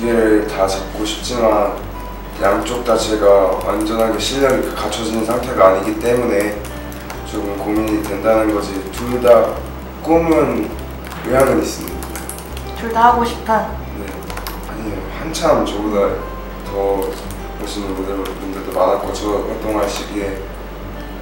다 잡고 싶지만 양쪽 다 제가 완전하게 실력이 갖춰진 상태가 아니기 때문에 조금 고민이 된다는 거지 둘 다 꿈은 의향은 있습니다. 둘 다 하고 싶은 네. 아니에요. 한참 저보다 더 멋있는 모델분들도 많았고 저 활동할 시기에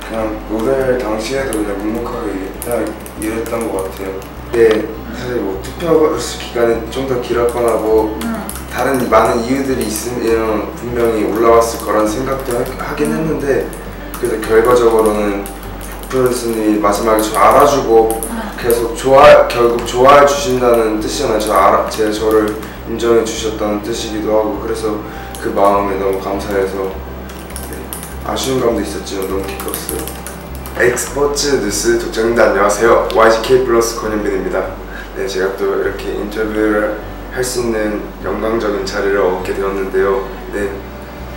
그냥 모델 당시에도 그냥 묵묵하게 그냥 일했던 것 같아요. 네, 사실 뭐 투표 기간이 좀 더 길었거나 뭐 음. 다른 많은 이유들이 있으면 분명히 올라왔을 거란 생각도 하- 하긴 했는데 그래서 결과적으로는 프로듀서님이 마지막에 저 알아주고 계속 좋아 결국 좋아해 주신다는 뜻이잖아요. 저 알아 제 저를 인정해 주셨다는 뜻이기도 하고 그래서 그 마음에 너무 감사해서 네, 아쉬운 감도 있었지만 너무 기뻤어요. 엑스포츠 뉴스 독자님들 안녕하세요. YGK 플러스 권현빈입니다. 네, 제가 또 이렇게 인터뷰를 할 수 있는 영광적인 자리를 얻게 되었는데요. 네,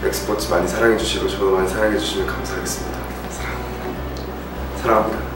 엑스포츠 많이 사랑해 주시고 저도 많이 사랑해 주시면 감사하겠습니다. 사랑합니다. 사랑합니다.